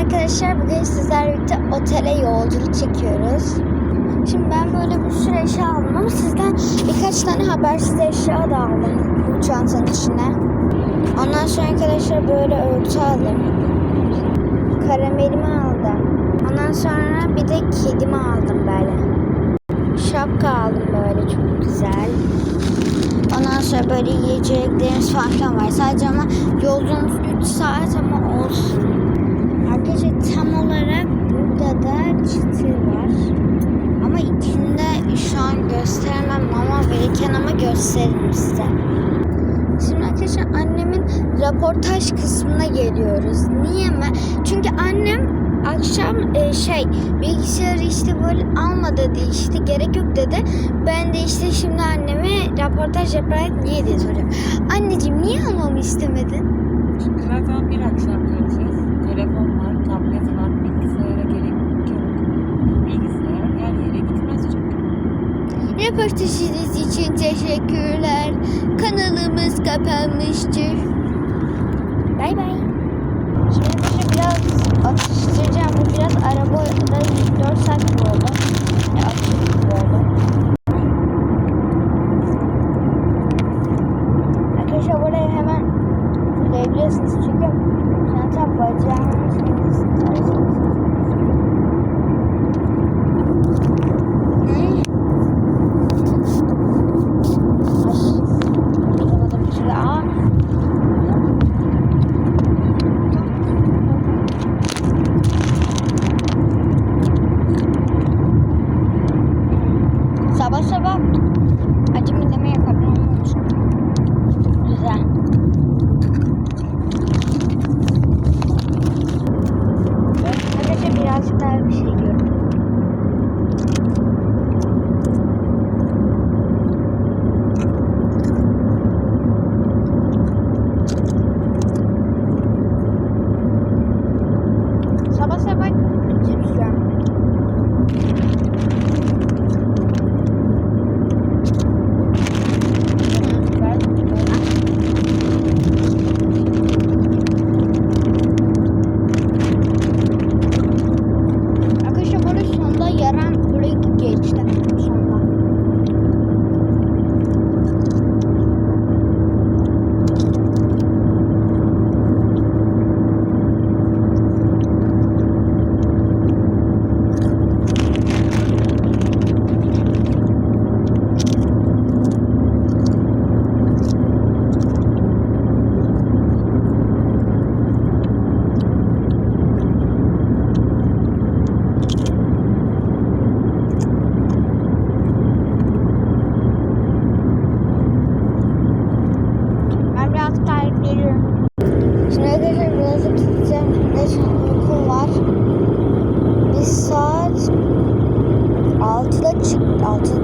arkadaşlar bugün sizlerle birlikte otele yolculuk çekiyoruz. Şimdi ben böyle bir sürü eşya aldım ama sizden birkaç tane habersiz eşya da aldım bu çantanın içine. Ondan sonra arkadaşlar böyle örtü aldım. Karamelimi aldım. Ondan sonra bir de kedimi aldım böyle. Şapka aldım böyle çok güzel. Ondan sonra böyle yiyeceklerimiz falan var. Sadece ama yolculuğumuz 3 saat ama olsun. Arkadaşlar tam olarak burada da çıtır var. Ama içinde şu an gösteremem ama verirken ama gösteririm size. Şimdi arkadaşlar annemin raportaj kısmına geliyoruz. Niye mi? Çünkü annem akşam e, şey bilgisayarı işte böyle alma dedi işte gerek yok dedi. Ben de işte şimdi anneme raportaj yaparak niye diye soruyorum. Anneciğim niye almamı istemedin? Çünkü zaten bir akşam kalacağız. Telefon var, tablet var, bilgisayara gerek yok. Bilgisayar her yere gitmez çünkü. Röportajınız için teşekkürler. Kanalımız kapanmıştır. Bay bay. Şimdi bunu biraz atıştıracağım. Bu biraz arabada 24 saat oldu. Ya,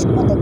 Hoşçakalın.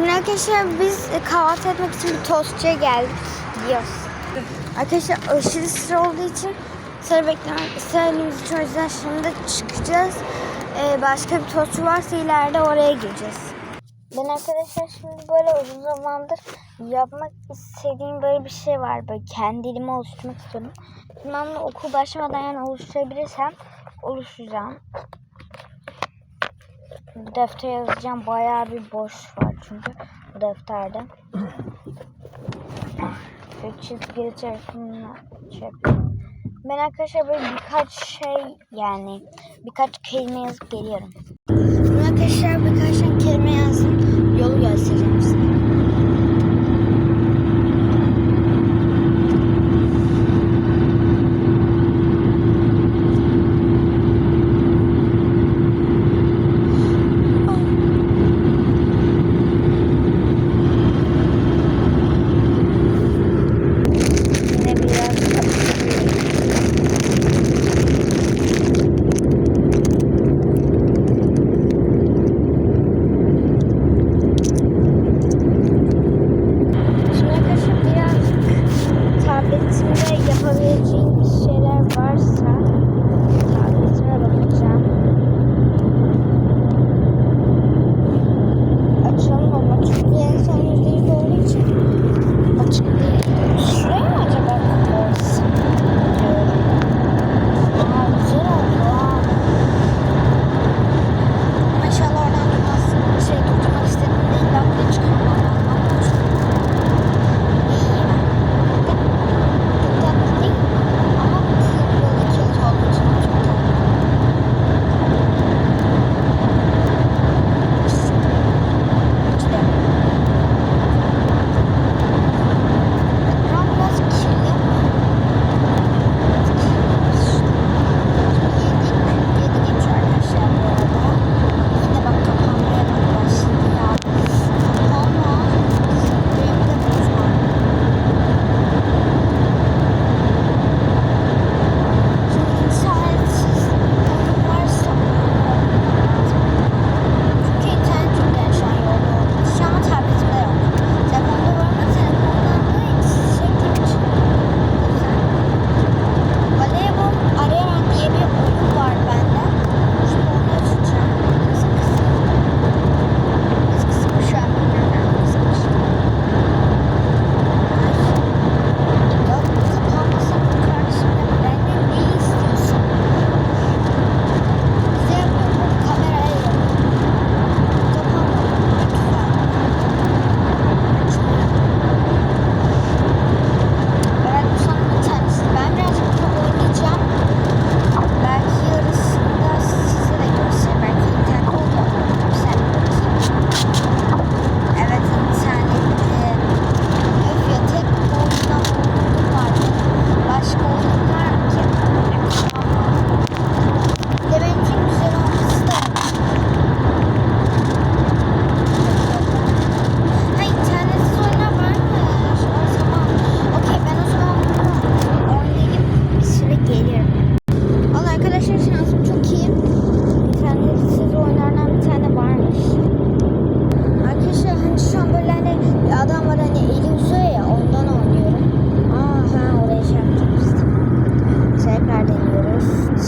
Şimdi arkadaşlar biz kahvaltı etmek için bir tostçuya geldik. Gidiyoruz. Arkadaşlar aşırı sıra olduğu için sıra beklemek istemediğimiz için o yüzden şimdi çıkacağız. Ee, başka bir tostçu varsa ileride oraya gireceğiz. Ben arkadaşlar şimdi böyle uzun zamandır yapmak istediğim böyle bir şey var. Böyle kendi elime oluşturmak istiyorum. Şimdi okul başlamadan yani oluşturabilirsem oluşturacağım. Bu deftere yazacağım. Bayağı bir boş var çünkü bu defterde. Böyle çizgili tarafından çek. Ben arkadaşlar böyle birkaç şey yani birkaç kelime yazıp geliyorum. Ben arkadaşlar birkaç kelime yazdım. Yolu göstereceğim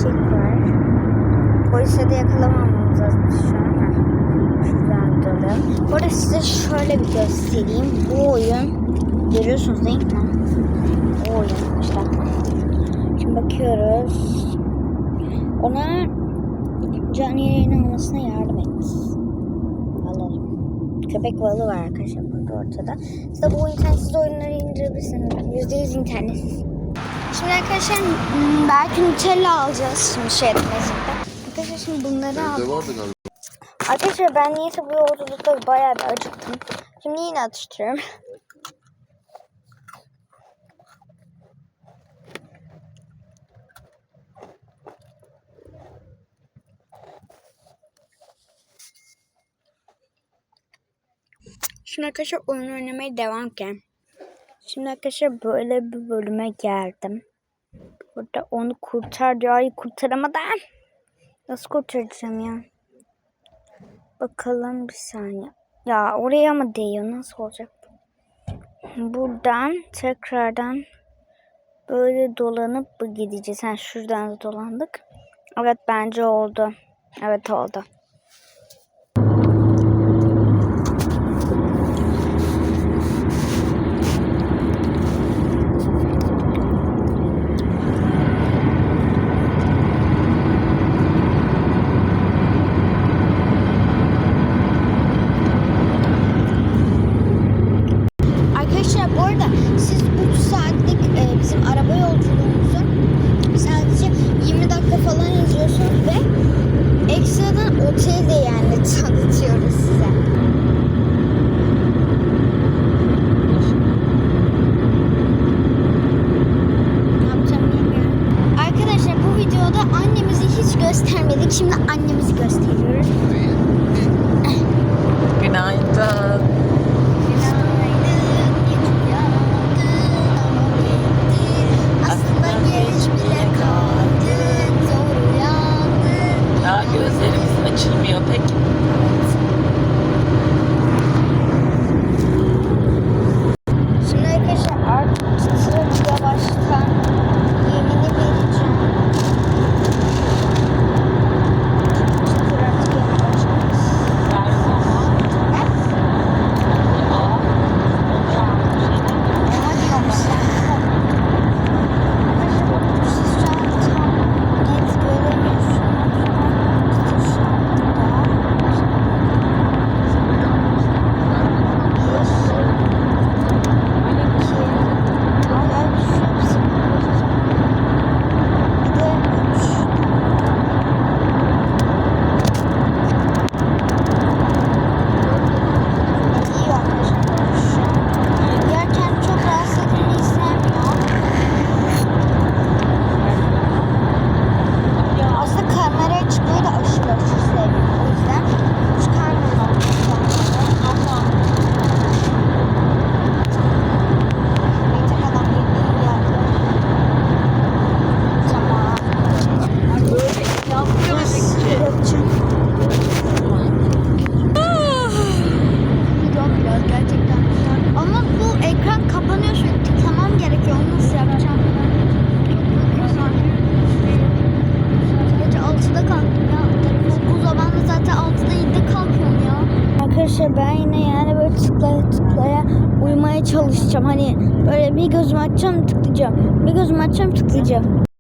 Tekrar. Polise de yakalamamamız lazım şu an. Şuradan duralım. Bu arada size şöyle bir göstereyim. Bu oyun görüyorsunuz değil mi? Bu oyun işte. Şimdi bakıyoruz. Ona canlı yayın almasına yardım et. Alalım. Köpek balığı var arkadaşlar burada ortada. Siz de bu internetsiz oyunları indirebilirsiniz. %100 internetsiz. Şimdi arkadaşlar hmm, belki Nutella alacağız şimdi şey etmesinde. Arkadaşlar şimdi bunları aldım. Vardı galiba. Arkadaşlar ben niyeyse bu yolculukta bayağı bir acıktım. Şimdi yine atıştırıyorum. Şimdi arkadaşlar oyun oynamaya devam Şimdi arkadaşlar böyle bir bölüme geldim. Burada onu kurtar diyor. Ay kurtaramadan. Nasıl kurtaracağım ya? Bakalım bir saniye. Ya oraya mı değiyor? Nasıl olacak? Buradan tekrardan böyle dolanıp gideceğiz? Ha, şuradan da dolandık. Evet bence oldu. Evet oldu. otel de yani tanıtıyoruz. açacağım tıklayacağım.